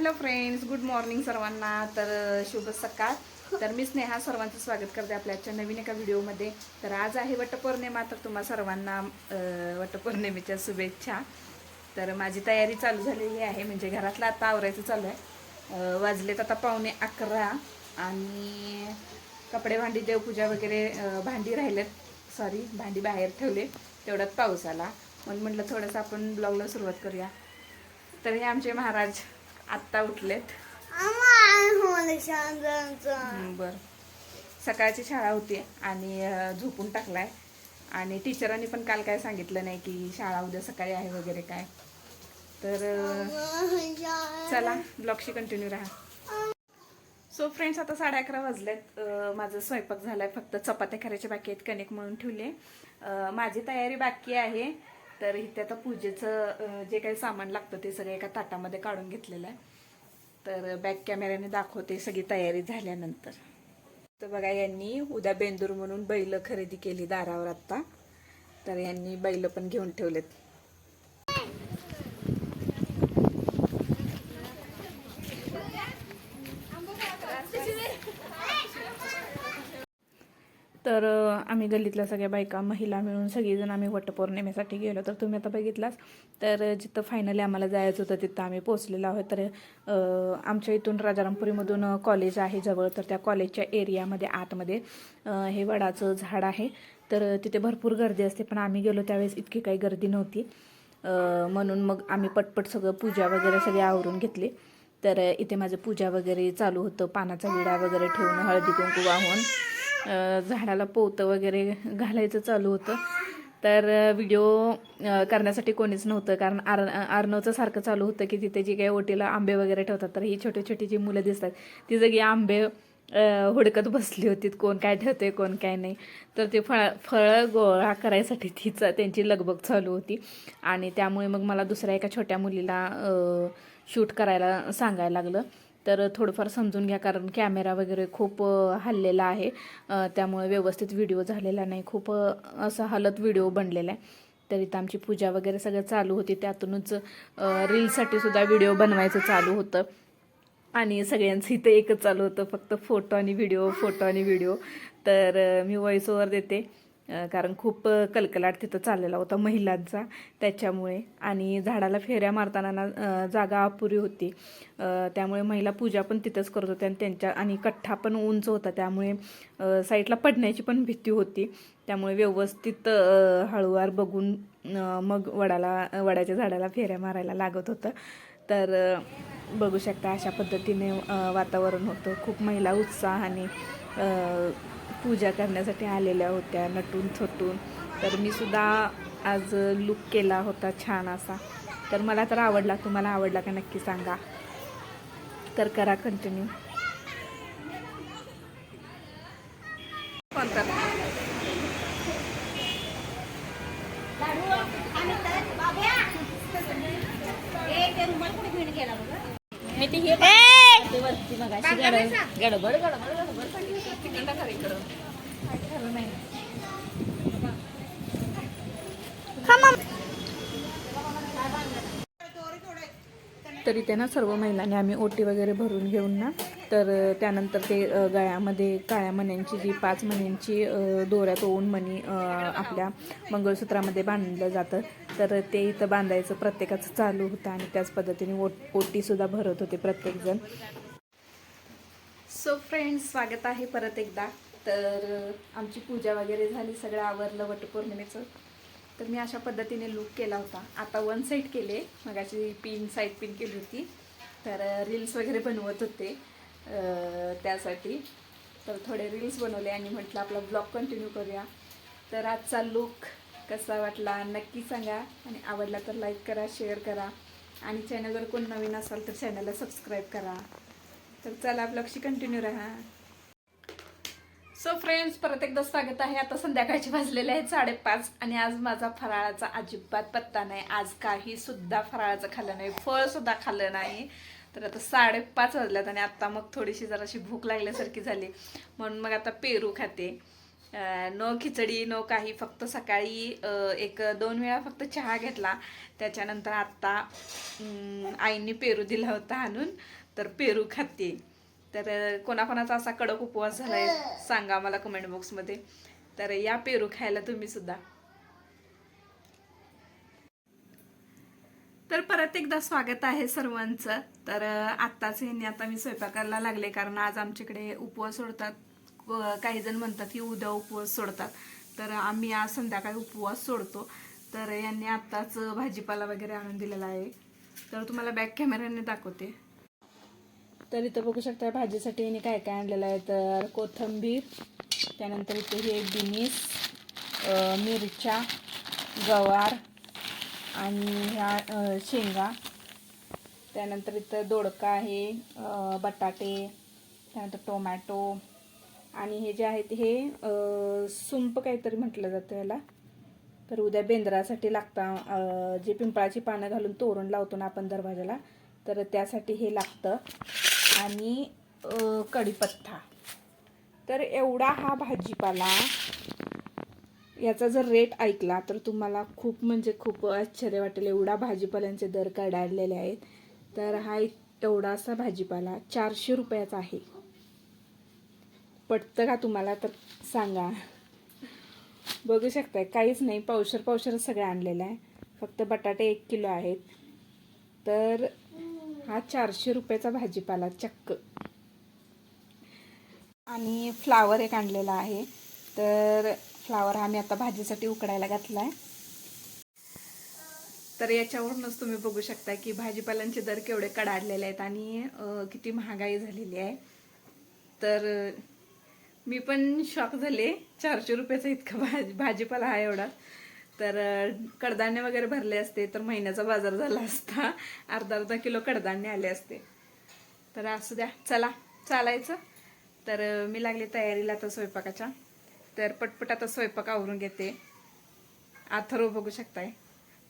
Hello friends good morning सर्वांना. तर शुभ सकाळ. तर मी स्नेहा सर्वांचं स्वागत करते आपल्या आजच्या नवीन एका व्हिडिओमध्ये. तर आज आहे वटपौर्णिमा तर तुम्हा सर्वांना वटपौर्णिमेच्या शुभेच्छा. तर माझी तयारी चालू झालेली आहे म्हणजे घरातलं आता आवरायचं चालू आहे. वाजलेत आता पावणे अकरा आणि कपडे भांडी देवपूजा वगैरे भांडी राहिलेत. सॉरी भांडी बाहेर ठेवले. तेवढ्यात पाऊस आला. म्हणून म्हटलं थोडंसं आपण ब्लॉगला सुरुवात करूया. तर हे आमचे महाराज आत्ता उठलेत. बर. सकाळची शाळा होती आणि झोपून टाकलाय. आणि टीचरांनी पण काल काय सांगितलं नाही की शाळा उद्या सकाळी आहे वगैरे काय. तर चला ब्लॉगशी कंटिन्यू राहा. सो फ्रेंड्स आता साडे अकरा वाजलेत. माझं स्वयंपाक झालाय. फक्त चपात्या करायचे बाकी आहेत. कणिक म्हणून ठेवले माझी तयारी बाकी आहे. तर इथे आता पूजेचं जे काही सामान लागतं ते सगळं एका ताटामध्ये काढून घेतलेलं आहे. तर बॅक कॅमेऱ्याने दाखवते सगळी तयारी झाल्यानंतर. तर बघा यांनी उद्या बेंदूर म्हणून बैल खरेदी केली दारावर आत्ता तर यांनी बैल पण घेऊन ठेवलेत. तर आम्ही गल्लीतल्या सगळ्या बायका महिला मिळून सगळीजण आम्ही वटपौर्णिमेसाठी गेलो. तर तुम्ही आता बघितलाच तर जिथं फायनली आम्हाला जायचं होतं तिथं आम्ही पोचलेलो आहोत. तर आमच्या इथून राजारामपुरीमधून कॉलेज आहे जवळ. तर त्या कॉलेजच्या एरियामध्ये आतमध्ये हे वडाचं झाड आहे. तर तिथे भरपूर गर्दी असते पण आम्ही गेलो त्यावेळेस इतकी काही गर्दी नव्हती. म्हणून मग आम्ही पटपट सगळं पूजा वगैरे सगळे आवरून घेतली. तर इथे माझं पूजा वगैरे चालू होतं. पानाचा विडा वगैरे ठेवून हळदी कुंकू वाहून. झाडाला पोतं वगैरे घालायचं चालू होतं. तर व्हिडिओ करण्यासाठी कोणीच नव्हतं. कारण आर आर्नवचं सारखं चालू होतं की तिथे जी काही ओटीला आंबे वगैरे ठेवतात तर ही छोटी छोटी जी मुलं दिसतात ती सगळी आंबे हुडकत बसली होती. कोण काय ठेवते कोण काय नाही. तर ते फळ फळं गोळा करायसाठी तिचं त्यांची लगबग चालू होती. आणि त्यामुळे मग मला दुसऱ्या एका छोट्या मुलीला शूट करायला सांगायला लागलं. तर थोडंफार समजून घ्या कारण कॅमेरा वगैरे खूप हललेला आहे. त्यामुळे व्यवस्थित व्हिडिओ झालेला नाही. खूप असा हलत व्हिडिओ बनलेला आहे. तर इथं आमची पूजा वगैरे सगळं चालू होती. त्यातूनच रीलसाठी सुद्धा व्हिडिओ बनवायचं चालू होतं. आणि सगळ्यांचं इथं एकच चालू होतं. फक्त फोटो आणि व्हिडिओ फोटो आणि व्हिडिओ. तर मी व्हॉइस ओव्हर देते. कारण खूप कलकलाट तिथं चाललेला होता महिलांचा त्याच्यामुळे. आणि झाडाला फेऱ्या मारताना ना जागा अपुरी होती. त्यामुळे महिला पूजा पण तिथंच करत होत्या आणि त्यांच्या आणि कठ्ठा पण उंच होता. त्यामुळे साईडला पडण्याची पण भीती होती. त्यामुळे व्यवस्थित हळूवार बघून मग वडाला वडाच्या झाडाला फेऱ्या मारायला लागत होतं. तर बघू शकता अशा पद्धतीने वातावरण होतं. खूप महिला उत्साहाने पूजा करण्यासाठी आलेल्या होत्या नटून थटून. तर मी सुद्धा आज लुक केला होता छान असा. तर मला तर आवडला. तुम्हाला आवडला का नक्की सांगा. तर करा कंटिन्यू मी ते हे गडबड गडबड गडबड. गडबड तिकडं खरं इकडं काय खरं नाही तरी ते ना सर्व महिलांनी आम्ही ओटी वगैरे भरून घेऊन ना तर त्यानंतर ते गळ्यामध्ये काळ्या मण्यांची जी पाच मण्यांची अ, दोऱ्यात ओवून मणी आपल्या मंगळसूत्रामध्ये बांधलं जातं. तर ते इथं बांधायचं प्रत्येकाचं चालू होतं आणि त्याच पद्धतीने ओट ओटीसुद्धा भरत होते प्रत्येकजण. सो फ्रेंड्स स्वागत आहे परत एकदा. तर आमची पूजा वगैरे झाली सगळं आवरलं वटपौर्णिमेचं. तर मी अशा पद्धतीने लुक केला होता. आता वन साईड केले मगाची पिन साईड पिन केली होती. तर रील्स वगैरे बनवत होते त्यासाठी. तर थोडे रील्स बनवले आणि म्हटलं आपला ब्लॉग कंटिन्यू करूया. तर आजचा लुक कसा वाटला नक्की सांगा. आणि आवडला तर लाईक करा शेअर करा. आणि चॅनलवर कोण नवीन असाल तर चॅनलला सबस्क्राईब करा. तर चला ब्लॉगशी कंटिन्यू राहा. सो फ्रेंड्स परत एकदा स्वागत आहे. आता संध्याकाळचे वाजलेले आहेत साडेपाच आणि आज माझा फराळाचा अजिबात पत्ता नाही. आज काही सुद्धा फराळाचं खाल्लं नाही. फळ सुद्धा खाल्लं नाही. तर आता साडेपाच वाजल्यात आणि आता मग थोडीशी जराशी भूक लागल्यासारखी झाली. म्हणून मग आता पेरू खाते. नो खिचडी नो काही. फक्त सकाळी एक दोन वेळा फक्त चहा घेतला. त्याच्यानंतर आत्ता अं, आईने पेरू दिला होता आणून. तर पेरू खाते. तर कोणाकोणाचा असा कडक उपवास झालाय सांगा मला कमेंट बॉक्समध्ये तर या पेरू खायला तुम्ही सुद्धा. तर परत एकदा स्वागत आहे सर्वांचं. तर आत्ताच यांनी आता मी स्वयंपाकाला लागले कारण आज आमच्याकडे उपवास सोडतात. काही जण म्हणतात की उद्या उपवास सोडतात. तर आम्ही आज संध्याकाळी उपवास सोडतो. तर यांनी आत्ताच भाजीपाला वगैरे आणून दिलेला आहे. तर तुम्हाला बॅक कॅमेऱ्याने दाखवते. तर इथं बघू शकता भाजीसाठी यांनी काय काय आणलेलं आहे. तर कोथिंबीर त्यानंतर इथे हे बिनीस मिरच्या गवार आणि ह्या शेंगा. त्यानंतर इथं दोडका आहे बटाटे त्यानंतर टोमॅटो आणि हे जे आहेत हे सुंप काहीतरी म्हटलं जातं याला. तर उद्या बेंद्रासाठी लागतं जे पिंपळाची पानं घालून तोरण लावतो ना आपण दरवाजाला तर त्यासाठी हे लागतं. आणि कढीपत्ता. तर एवढा हा भाजीपाला याचा जर रेट ऐकला तर तुम्हाला खूप म्हणजे खूप आश्चर्य वाटेल. एवढा भाजीपाल्यांचे दर कडाडलेले आहेत. तर हा एक एवढासा भाजीपाला चारशे रुपयाचा आहे. पटतं का तुम्हाला? तर सांगा. बघू शकताय काहीच नाही. पावशर पावशर सगळं आणलेलं आहे. फक्त बटाटे एक किलो आहेत. तर हा चारशे रुपयाचा भाजीपाला चक्क. आणि फ्लावर एक आणलेला आहे. तर फ्लावर मी आता भाजीसाठी उकडायला घातला आहे तर याच्यावरूनच तुम्ही बघू शकता की भाजीपाल्यांचे दर केवढे कडाडलेले आहेत आणि किती महागाई झालेली आहे. तर मी पण शॉक झाले. चारशे रुपयाचा इतका भाजी भाजीपाला हा एवढा. तर कडधान्य वगैरे भरले असते तर महिन्याचा बाजार झाला असता. अर्धा अर्धा किलो कडधान्य आले असते. तर असू द्या. चला चालायचं. तर मी लागले तयारीला आता स्वयंपाकाच्या. तर पटपट आता स्वयंपाक आवरून घेते. अथर्व बघू शकताय.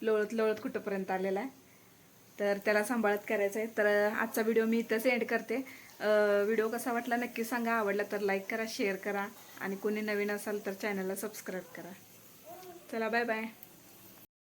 लोळत लोळत कुठंपर्यंत आलेला आहे. तर त्याला सांभाळत करायचं आहे तर आजचा व्हिडिओ मी इथंच एंड करते. व्हिडिओ कसा वाटला नक्की सांगा. आवडला तर लाईक करा शेअर करा. आणि कोणी नवीन असाल तर चॅनलला सबस्क्राईब करा. चला बाय बाय